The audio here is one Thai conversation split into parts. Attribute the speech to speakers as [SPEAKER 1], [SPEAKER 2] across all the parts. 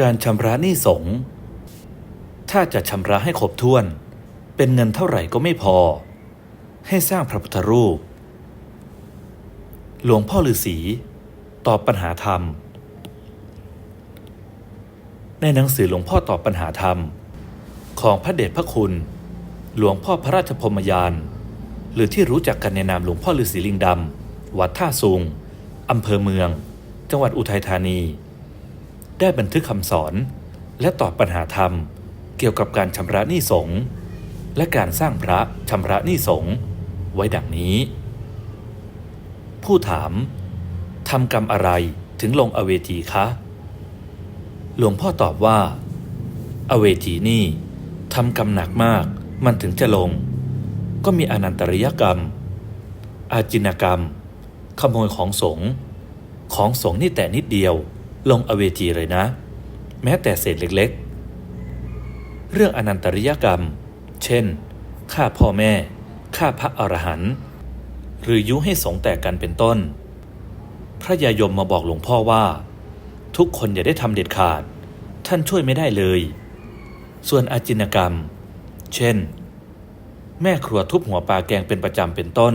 [SPEAKER 1] การชำระหนี้สงถ้าจะชำระให้ครบถ้วน เป็นเงินเท่าไหร่ก็ไม่พอ ให้สร้างพระพุทธรูป หลวงพ่อฤาษีตอบปัญหาธรรม ในหนังสือหลวงพ่อตอบปัญหาธรรม ของพระเดชพระคุณ หลวงพ่อพระราชพรมยาน หรือที่รู้จักกันในนามหลวงพ่อฤาษีลิงดำวัดท่าซุงอำเภอเมือง จังหวัดอุทัยธานี ได้บันทึกคำสอน และตอบปัญหาธรรม เกี่ยวกับการชำระหนี้สงฆ์และการสร้างพระชำระหนี้สงฆ์ไว้ดังนี้ ผู้ถามทำกรรมอะไรถึงลงอเวจีคะ หลวงพ่อตอบว่า อเวจีนี่ทำกรรมหนักมากมันถึงจะลง ก็มีอนันตริยกรรม อาจินกรรม ขโมยของสงของสงนี่แต่นิดเดียว ลงอเวจีเลยนะ แม้แต่เศษเล็กๆ เรื่องอนันตริยกรรม เช่นฆ่าพ่อแม่ฆ่าพระอรหันต์หรือยุให้สงแตกกันเป็นต้น พระยายมมาบอกหลวงพ่อว่า ทุกคนอย่าได้ทำเด็ดขาด ท่านช่วยไม่ได้เลย ส่วนอาจินกรรม เช่น แม่ครัวทุบหัวปลาแกงเป็นประจำเป็นต้น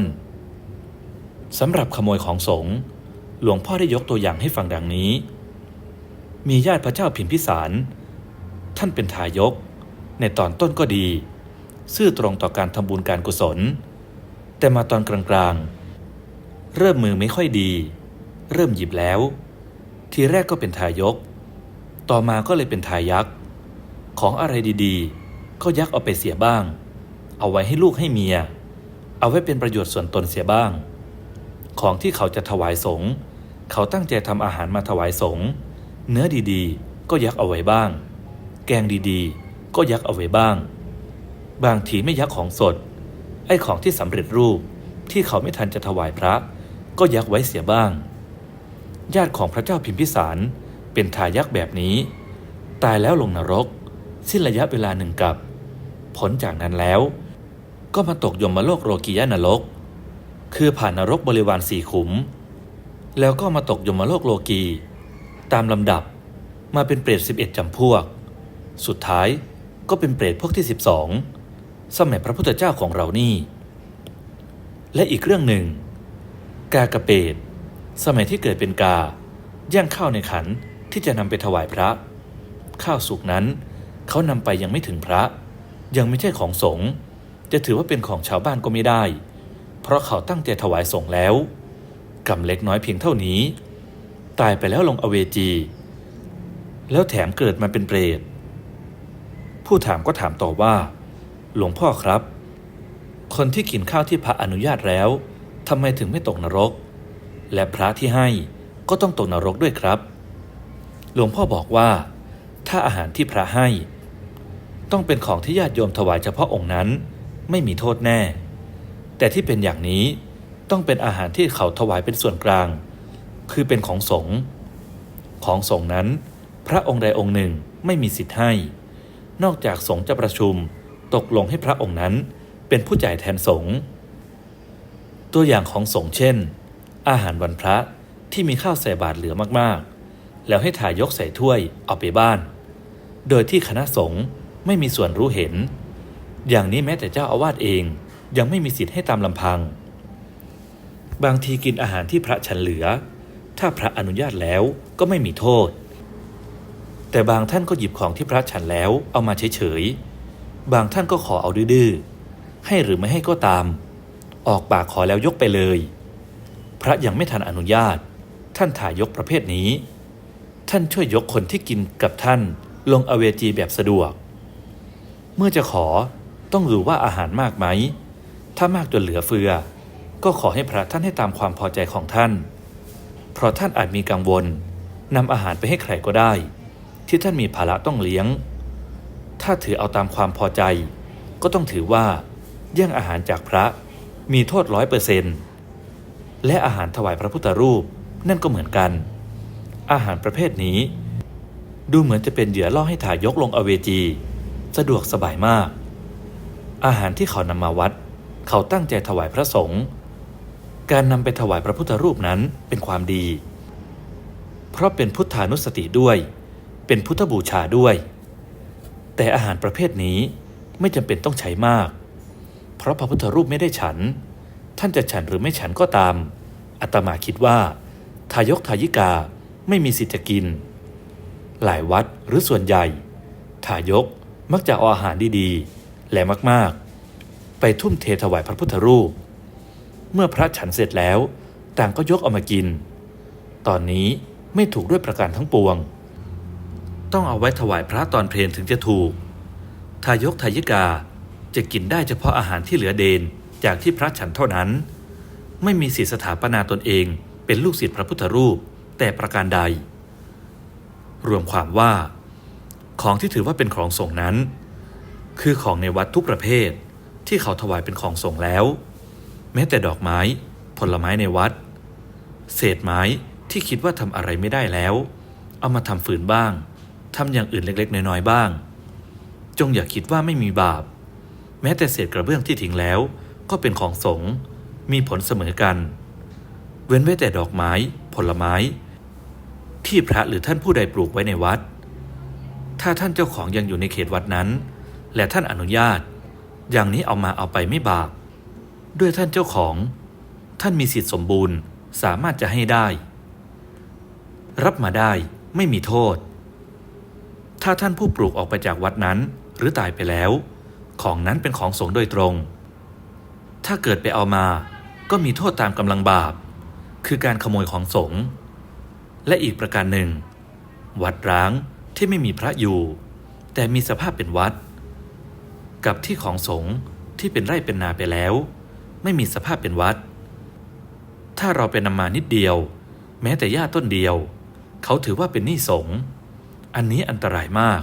[SPEAKER 1] สำหรับขโมยของสงหลวงพ่อได้ยกตัวอย่างให้ฟังดังนี้ มีญาติพระเจ้าพิมพิสาร ท่านเป็นทายก ในตอนต้นก็ดี ซื่อตรงต่อการทำบุญการกุศล แต่มาตอนกลางๆ เริ่มมือไม่ค่อยดี เริ่มหยิบแล้ว ทีแรกก็เป็นทายก ต่อมาก็เลยเป็นทายักของอะไรดีๆ ก็ยักเอาไปเสียบ้าง เอาไว้ให้ลูกให้เมีย เอาไว้เป็นประโยชน์ส่วนตนเสียบ้าง ของที่เขาจะถวายสงฆ์เขาตั้งใจทำอาหารมาถวายสงฆ์ เนื้อดีๆ ก็ยักเอาไว้บ้าง แกงดีๆ ก็ยักเอาไว้บ้าง บางทีไม่ยักของสด ไอ้ของที่สำเร็จรูปที่เขาไม่ทันจะถวายพระ ก็ยักไว้เสียบ้าง ญาติของพระเจ้าพิมพิสารเป็นทายักแบบนี้ ตายแล้วลงนรก สิ้นระยะเวลาหนึ่งกับ ผลจากนั้นแล้ว ก็มาตกยมมาโลกโลกียนรก คือผ่านนรกบริวารสี่ขุม แล้วก็มาตกยมมาโลกโลกี ตามลำดับมาเป็นเปรต11จำพวก สุดท้ายก็เป็นเปรตพวกที่ 12 สมัยพระพุทธเจ้าของเรานี่ และอีกเรื่องหนึ่ง กากระเปดสมัยที่เกิดเป็นกาย่างข้าวในขันที่จะนำไปถวายพระ ข้าวสุกนั้นเขานำไปยังไม่ถึงพระ ยังไม่ใช่ของสงฆ์จะถือว่าเป็นของชาวบ้านก็ไม่ได้ เพราะเขาตั้งใจถวายสงฆ์แล้วกำเล็กน้อยเพียงเท่านี้ ตายไปแล้วลงอเวจี แล้วแถมเกิดมาเป็นเปรต ผู้ถามก็ถามต่อว่า หลวงพ่อครับ คนที่กินข้าวที่พระอนุญาตแล้วทำไมถึงไม่ตกนรก และพระที่ให้ก็ต้องตกนรกด้วยครับ หลวงพ่อบอกว่า ถ้าอาหารที่พระให้ ต้องเป็นของที่ญาติโยมถวายเฉพาะองค์นั้น ไม่มีโทษแน่ แต่ที่เป็นอย่างนี้ต้องเป็นอาหารที่เขาถวายเป็นส่วนกลาง คือเป็นของสงฆ์ของสงฆ์นั้น พระองค์ใดองค์หนึ่งไม่มีสิทธิ์ให้ นอกจากสงฆ์จะประชุมตกลงให้พระองค์นั้นเป็นผู้จ่ายแทนสงฆ์ตัวอย่างของสงฆ์เช่น อาหารวันพระที่มีข้าวใส่บาตรเหลือมากๆ แล้วให้ถ่ายยกใส่ถ้วยเอาไปบ้าน โดยที่คณะสงฆ์ไม่มีส่วนรู้เห็น อย่างนี้แม้แต่เจ้าอาวาสเองยังไม่มีสิทธิ์ให้ตามลำพัง บางทีกินอาหารที่พระฉันเหลือ ถ้าพระอนุญาตแล้วก็ไม่มีโทษ แต่บางท่านก็หยิบของที่พระฉันแล้วเอามาเฉยๆ บางท่านก็ขอเอาดื้อๆ ให้หรือไม่ให้ก็ตาม ออกปากขอแล้วยกไปเลย พระยังไม่ทันอนุญาต ท่านถ่ายยกประเภทนี้ ท่านช่วยยกคนที่กินกับท่านลงอเวจีแบบสะดวก เมื่อจะขอต้องดูว่าอาหารมากไหม ถ้ามากจนเหลือเฟือ ก็ขอให้พระท่านให้ตามความพอใจของท่าน เพราะท่านอาจมีกังวลนำอาหารไปให้ใครก็ได้ ที่ท่านมีภาระต้องเลี้ยง ถ้าถือเอาตามความพอใจ ก็ต้องถือว่าแย่งอาหารจากพระมีโทษร้อยเปอร์เซนต์และอาหารถวายพระพุทธรูปนั่นก็เหมือนกัน อาหารประเภทนี้ ดูเหมือนจะเป็นเหยื่อล่อให้ถ่ายยกลงอเวจี สะดวกสบายมาก อาหารที่เขานำมาวัด เขาตั้งใจถวายพระสงฆ์ การนำไปถวายพระพุทธรูปนั้นเป็นความดี เพราะเป็นพุทธานุสติด้วย เป็นพุทธบูชาด้วย แต่อาหารประเภทนี้ไม่จำเป็นต้องใช้มาก เพราะพระพุทธรูปไม่ได้ฉัน ท่านจะฉันหรือไม่ฉันก็ตามอาตมาคิดว่า ทายกทายิกาไม่มีสิทธิ์จะกิน หลายวัดหรือส่วนใหญ่ ทายกมักจะเอาอาหารดีๆ และมากๆ ไปทุ่มเทถวายพระพุทธรูป มื่อพระฉันเสร็จแล้ว ต่างก็ยกเอามากิน ตอนนี้ไม่ถูกด้วยประการทั้งปวง ต้องเอาไว้ถวายพระตอนเพลนถึงจะถูก ทายกทายิกาจะกินได้เฉพาะอาหารที่เหลือเดนจากที่พระฉันเท่านั้น ไม่มีสิทธิสถาปนาตนเองเป็นลูกศิษย์พระพุทธรูปแต่ประการใด รวมความว่า ของที่ถือว่าเป็นของส่งนั้น คือของในวัดทุกประเภทที่เขาถวายเป็นของส่งแล้ว แม้แต่ดอกไม้ ผลไม้ในวัด เศษไม้ที่คิดว่าทำอะไรไม่ได้แล้ว เอามาทำฝืนบ้างทำอย่างอื่นเล็ก ๆ น้อยๆบ้าง จงอย่าคิดว่าไม่มีบาป แม้แต่เศษกระเบื้องที่ทิ้งแล้ว ก็เป็นของสงฆ์มีผลเสมอกัน เว้นไว้แต่ดอกไม้ ผลไม้ ที่พระหรือท่านผู้ใดปลูกไว้ในวัด ถ้าท่านเจ้าของยังอยู่ในเขตวัดนั้น และท่านอนุญาต อย่างนี้เอามาเอาไปไม่บาป ด้วยท่านเจ้าของ ท่านมีสิทธิสมบูรณ์สามารถจะให้ได้ รับมาได้ไม่มีโทษ ถ้าท่านผู้ปลูกออกไปจากวัดนั้นหรือตายไปแล้ว ของนั้นเป็นของสงฆ์โดยตรง ถ้าเกิดไปเอามาก็มีโทษตามกำลังบาป คือการขโมยของสงฆ์และอีกประการหนึ่ง วัดร้างที่ไม่มีพระอยู่ แต่มีสภาพเป็นวัด กับที่ของสงฆ์ที่เป็นไร่เป็นนาไปแล้ว ไม่มีสภาพเป็นวัด ถ้าเราไปนำมานิดเดียว แม้แต่หญ้าต้นเดียว เขาถือว่าเป็นหนี้สงอันนี้อันตรายมาก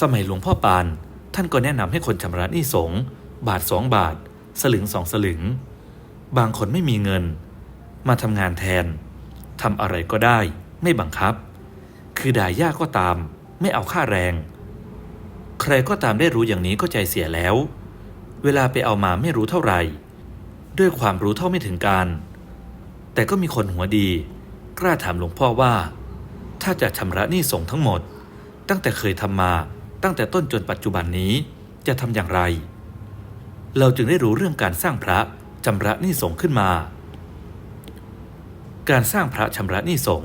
[SPEAKER 1] สมัยหลวงพ่อปาน ท่านก็แนะนำให้คนชำระหนี้สงบาทสองบาท สลึงสองสลึง บางคนไม่มีเงิน มาทำงานแทนทำอะไรก็ได้ ไม่บังคับ คือด่ายากก็ตาม ไม่เอาค่าแรง ใครก็ตามได้รู้อย่างนี้ก็ใจเสียแล้ว เวลาไปเอามาไม่รู้เท่าไหร่ ด้วยความรู้เท่าไม่ถึงการ แต่ก็มีคนหัวดี กล้าถามหลวงพ่อว่า ถ้าจะชำระหนี้สงทั้งหมด ตั้งแต่เคยทำมาตั้งแต่ต้นจนปัจจุบันนี้จะทำอย่างไร เราจึงได้รู้เรื่องการสร้างพระชำระหนี้สงขึ้นมา การสร้างพระชำระหนี้สง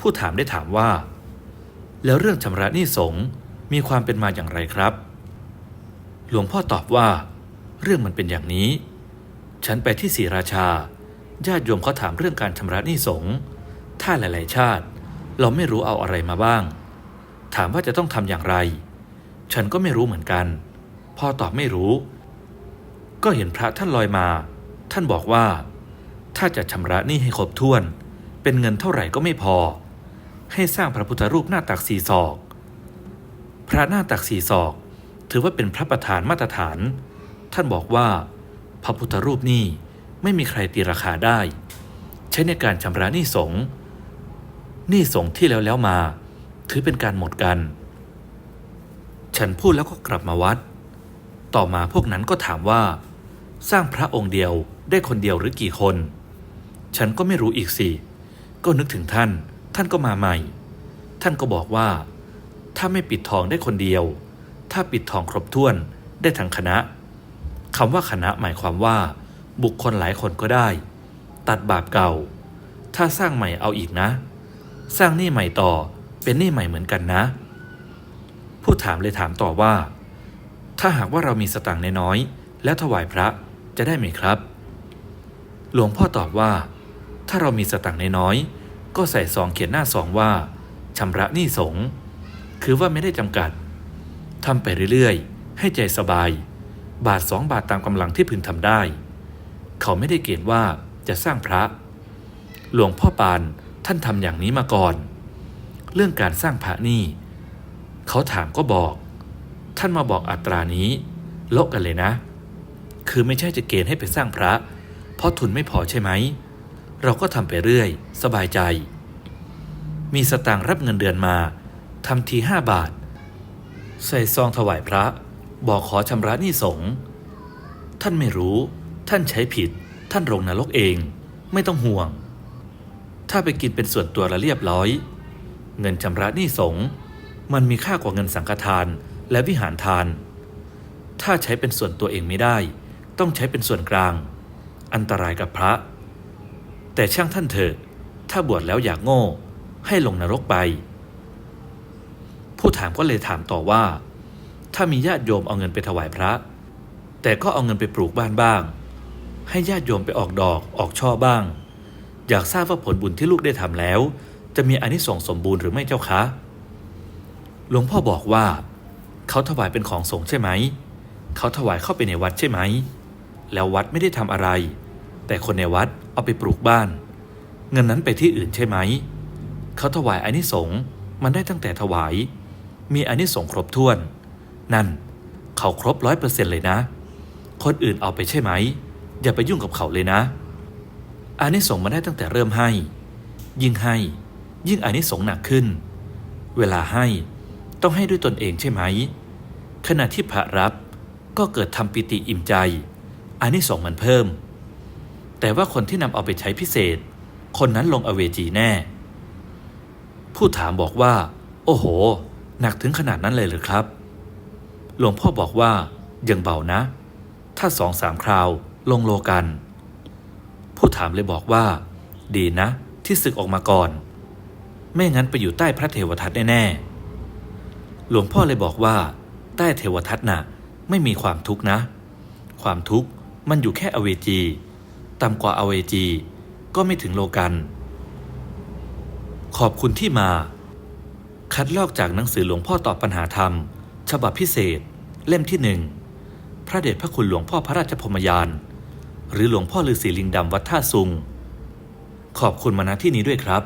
[SPEAKER 1] ผู้ถามได้ถามว่า แล้วเรื่องชำระหนี้สงมีความเป็นมาอย่างไรครับ หลวงพ่อตอบว่า เรื่องมันเป็นอย่างนี้ ฉันไปที่ศรีราชา ญาติโยมเขาถามเรื่องการชำระหนี้สงฆ์ถ้าหลาย ๆ ชาติ เราไม่รู้เอาอะไรมาบ้าง ถามว่าจะต้องทำอย่างไร ฉันก็ไม่รู้เหมือนกันพอตอบไม่รู้ ก็เห็นพระท่านลอยมา ท่านบอกว่า ถ้าจะชำระหนี้ให้ครบถ้วน เป็นเงินเท่าไหร่ก็ไม่พอ ให้สร้างพระพุทธรูปหน้าตักสีศอก พระหน้าตักสีศอก ถือว่าเป็นพระประธานมาตรฐาน ท่านบอกว่า พระพุทธรูปนี่ไม่มีใครตีราคาได้ ใช้ในการชำระหนี้สงหนี้สงที่แล้วแล้วมา ถือเป็นการหมดกัน ฉันพูดแล้วก็กลับมาวัด ต่อมาพวกนั้นก็ถามว่า สร้างพระองค์เดียวได้คนเดียวหรือกี่คน ฉันก็ไม่รู้อีกสิ ก็นึกถึงท่าน ท่านก็มาใหม่ ท่านก็บอกว่า ถ้าไม่ปิดทองได้คนเดียว ถ้าปิดทองครบถ้วนได้ทั้งคณะคำว่าคณะหมายความว่า บุคคลหลายคนก็ได้ ตัดบาปเก่า ถ้าสร้างใหม่เอาอีกนะ สร้างหนี้ใหม่ต่อเป็นหนี้ใหม่เหมือนกันนะ ผู้ถามเลยถามต่อว่า ถ้าหากว่าเรามีสตังค์น้อยๆแล้วถวายพระจะได้ไหมครับ หลวงพ่อตอบว่า ถ้าเรามีสตังค์น้อยๆก็ใส่ซองเขียนหน้าซองว่าชำระหนี้สงคือว่าไม่ได้จำกัด ทำไปเรื่อยๆ ให้ใจสบาย บาทสองบาทตามกำลังที่พึงทำได้ เขาไม่ได้เกณฑ์ว่าจะสร้างพระ หลวงพ่อปานท่านทำอย่างนี้มาก่อน เรื่องการสร้างพระนี่ เขาถามก็บอก ท่านมาบอกอัตรานี้โลกกันเลยนะ คือไม่ใช่จะเกณฑ์ให้ไปสร้างพระ เพราะทุนไม่พอใช่ไหม เราก็ทำไปเรื่อย สบายใจ มีสตางค์รับเงินเดือนมาทำทีห้าบาท ใส่ซองถวายพระ บอกขอชำระหนี้สงท่านไม่รู้ ท่านใช้ผิด ท่านลงนรกเอง ไม่ต้องห่วง ถ้าไปกินเป็นส่วนตัวละเรียบร้อย เงินชำระหนี้สงมันมีค่ากว่าเงินสังฆทานและวิหารทาน ถ้าใช้เป็นส่วนตัวเองไม่ได้ ต้องใช้เป็นส่วนกลาง อันตรายกับพระ แต่ช่างท่านเถอะ ถ้าบวชแล้วอยากโง่ ให้ลงนรกไป ผู้ถามก็เลยถามต่อว่า ถ้ามีญาติโยมเอาเงินไปถวายพระ แต่ก็เอาเงินไปปลูกบ้านบ้าง ให้ญาติโยมไปออกดอกออกช่อบ้าง อยากทราบว่าผลบุญที่ลูกได้ทำแล้ว จะมีอานิสงส์สมบูรณ์หรือไม่เจ้าคะหลวงพ่อบอกว่า เขาถวายเป็นของสงฆ์ใช่ไหม เขาถวายเข้าไปในวัดใช่ไหม แล้ววัดไม่ได้ทำอะไร แต่คนในวัดเอาไปปลูกบ้าน เงินนั้นไปที่อื่นใช่ไหม เขาถวายอานิสงส์มันได้ตั้งแต่ถวาย มีอานิสงส์ครบถ้วน นั่น เขาครบร้อยเปอร์เซ็นเลยนะ คนอื่นเอาไปใช่ไหม อย่าไปยุ่งกับเขาเลยนะอานิสงส์มาได้ตั้งแต่เริ่มให้ ยิ่งให้ ยิ่งอานิสงส์หนักขึ้น เวลาให้ต้องให้ด้วยตนเองใช่ไหม ขณะที่พระรับก็เกิดทำปิติอิ่มใจอานิสงส์มันเพิ่ม แต่ว่าคนที่นำเอาไปใช้พิเศษ คนนั้นลงอเวจีแน่ ผู้ถามบอกว่า โอ้โห หนักถึงขนาดนั้นเลยหรือครับ หลวงพ่อบอกว่ายังเบานะ ถ้าสองสามคราวลงโลกัน ผู้ถามเลยบอกว่า ดีนะ ที่ศึกออกมาก่อน ไม่งั้นไปอยู่ใต้พระเทวทัตแน่ๆหลวงพ่อเลยบอกว่า ใต้เทวทัตน่ะไม่มีความทุกข์นะ ความทุกข์มันอยู่แค่อเวจีต่ำกว่าอเวจีก็ไม่ถึงโลกัน ขอบคุณที่มา คัดลอกจากหนังสือหลวงพ่อตอบปัญหาธรรม ฉบับพิเศษ เล่มที่หนึ่งพระเดชพระคุณหลวงพ่อพระราชพรหมยาน หรือหลวงพ่อฤาษีลิงดำวัดท่าซุง ขอบคุณมาณที่นี้ด้วยครับ